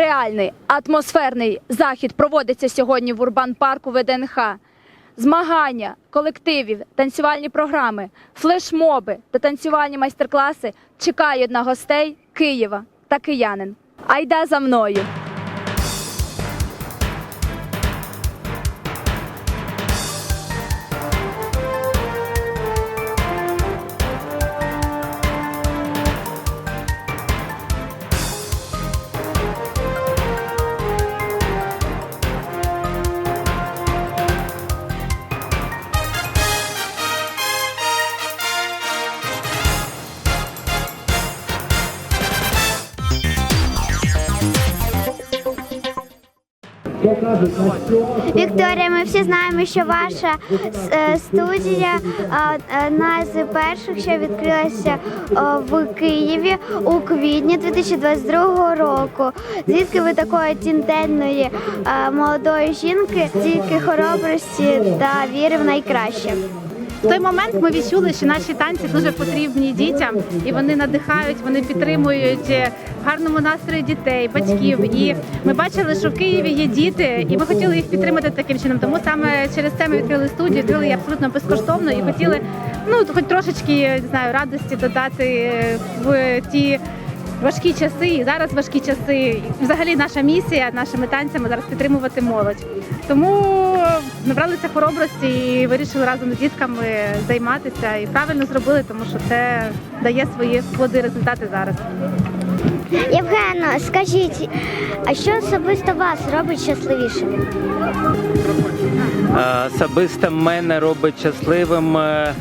нереальний атмосферний захід проводиться сьогодні в Урбан парку ВДНХ. Змагання колективів, танцювальні програми, флешмоби та танцювальні майстер-класи чекають на гостей Києва та киянин. Айда за мною! Вікторія, ми всі знаємо, що ваша е, студія е, одна з перших, що відкрилася е, в Києві у квітні 2022 року. Звідки ви такої тінтенної е, молодої жінки, стільки хоробрості та віри в найкраще? В той момент ми відчули, що наші танці дуже потрібні дітям, і вони надихають, вони підтримують е, гарному настрої дітей, батьків. І ми бачили, що в Києві є діти, і ми хотіли їх підтримати таким чином. Тому саме через це ми відкрили студію, відкрили її абсолютно безкоштовно і хотіли, ну хоч трошечки не знаю, радості додати е, в ті. Важкі часи, і зараз важкі часи. І Взагалі наша місія нашими танцями зараз підтримувати молодь. Тому набралися хоробрості і вирішили разом з дітками займатися. І правильно зробили, тому що це дає свої плоди результати зараз. Євгено, скажіть, а що особисто вас робить щасливішим? Е, Особисто мене робить щасливим. е,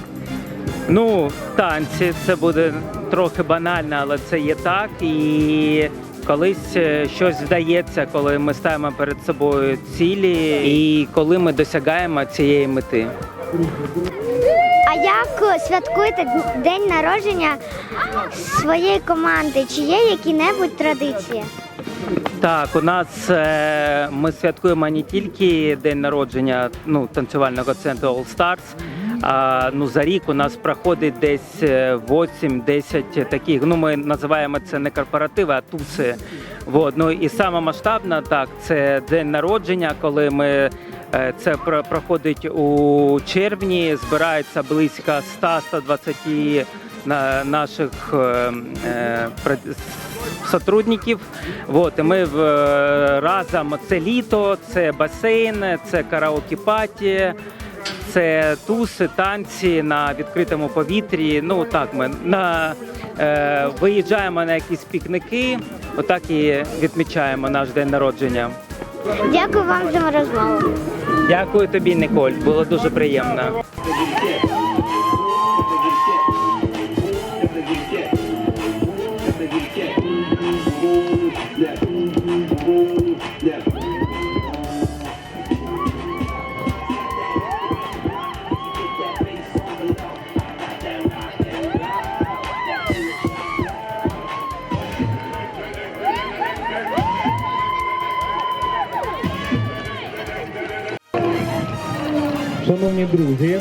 Ну, танці, це буде трохи банально, але це є так. І колись е, щось вдається, коли ми ставимо перед собою цілі, і коли ми досягаємо цієї мети. А як святкуєте день народження своєї команди? Чи є які-небудь традиції? Так, у нас е, ми святкуємо не тільки день народження ну, танцювального центру All Stars, а ну, за рік у нас проходить десь е, 8-10 таких. Ну, ми називаємо це не корпоративи, а туси. Вот. Ну, і саме масштабна, так, це день народження, коли ми. е, Це про- проходить у червні, збирається близько 100-120 на- наших е, е, сотрудників. Вот, і ми в, е, разом це літо, це басейн, це караоке-паті, це туси, танці на відкритому повітрі. Ну так ми на, е, виїжджаємо на якісь пікники, отак і відмічаємо наш день народження. Дякую вам за розмову. Дякую тобі, Николь. Було дуже приємно. Шановні друзі,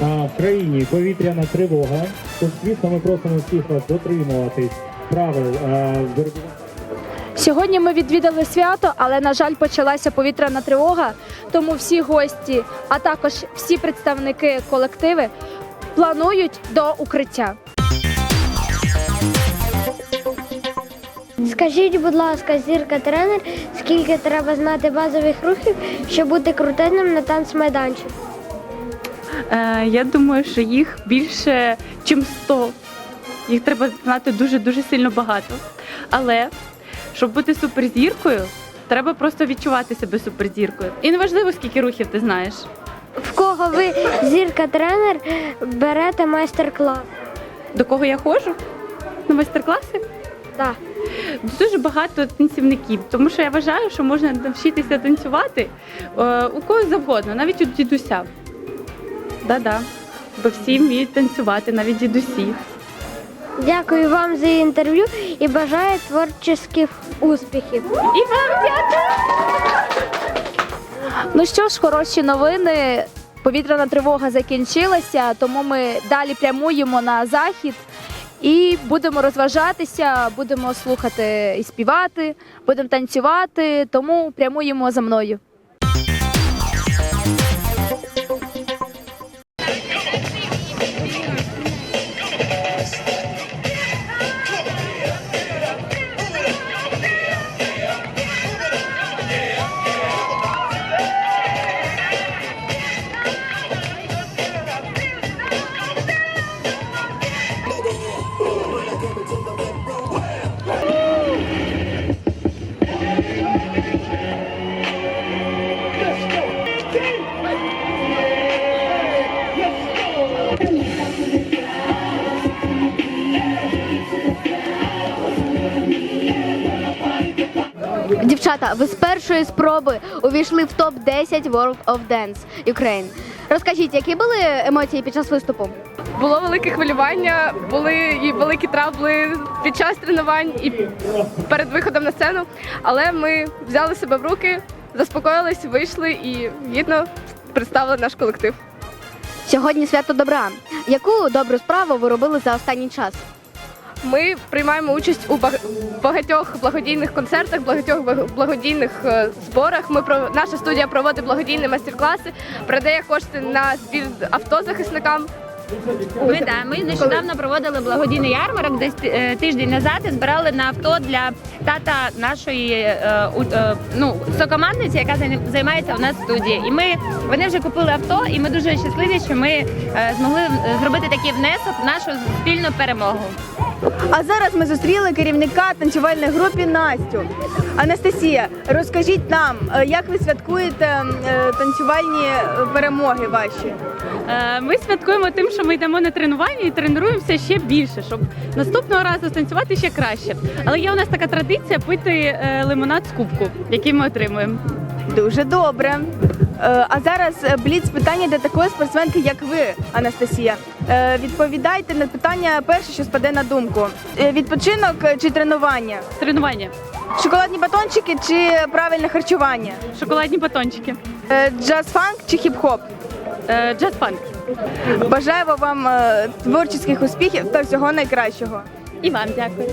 в країні повітряна тривога. Тож, звісно, ми просимо всіх вас дотримуватись правил. Сьогодні ми відвідали свято, але на жаль, почалася повітряна тривога. Тому всі гості, а також всі представники колективи планують до укриття. Скажіть, будь ласка, зірка тренер, скільки треба знати базових рухів, щоб бути крутинним на танцмайданчику? Е, я думаю, що їх більше, ніж 100. Їх треба знати дуже-дуже сильно багато. Але щоб бути суперзіркою, треба просто відчувати себе суперзіркою. І неважливо, скільки рухів ти знаєш. В кого ви зірка тренер берете майстер-клас? До кого я ходжу? На майстер-класи? Так. Дуже багато танцівників, тому що я вважаю, що можна навчитися танцювати е, у кого завгодно, навіть у дідуся. Да-да. Бо всі вміють танцювати, навіть дідусі. Дякую вам за інтерв'ю і бажаю творчих успіхів. І вам дякую! Ну що ж, хороші новини. Повітряна тривога закінчилася, тому ми далі прямуємо на захід. І будемо розважатися, будемо слухати і співати, будемо танцювати, тому прямуємо за мною. Дівчата, ви з першої спроби увійшли в топ 10 World of Dance Ukraine. Розкажіть, які були емоції під час виступу? Було велике хвилювання, були і великі трабли під час тренувань і перед виходом на сцену. Але ми взяли себе в руки, заспокоїлись, вийшли і гідно представили наш колектив. Сьогодні свято добра. Яку добру справу ви робили за останній час? Ми приймаємо участь у баг- багатьох благодійних концертах, багатьох благодійних е, зборах. Ми про наша студія проводить благодійні майстер-класи, передає кошти на збір авто захисникам. Ми да ми нещодавно проводили благодійний ярмарок, десь е, тиждень назад і збирали на авто для тата нашої е, ну сокомандниці, яка займається у нас в студії. І ми вони вже купили авто, і ми дуже щасливі, що ми змогли зробити такий внесок в нашу спільну перемогу. А зараз ми зустріли керівника танцювальної групи Настю. Анастасія, розкажіть нам, е, як ви святкуєте е, танцювальні е, перемоги ваші? Ми святкуємо тим, що ми йдемо на тренування і тренуємося ще більше, щоб наступного разу станцювати ще краще. Але є у нас така традиція пити лимонад з кубку, який ми отримуємо. Дуже добре. Е, А зараз е, бліц питання для такої спортсменки, як ви, Анастасія. Е, Відповідайте на питання перше, що спаде на думку: Е, відпочинок чи тренування? Тренування, Шоколадні батончики чи правильне харчування? шоколадні батончики, Е, Джаз-фанк чи хіп-хоп? е, джаз-фанк. Бажаємо вам е, творчих успіхів та всього найкращого. І вам дякую.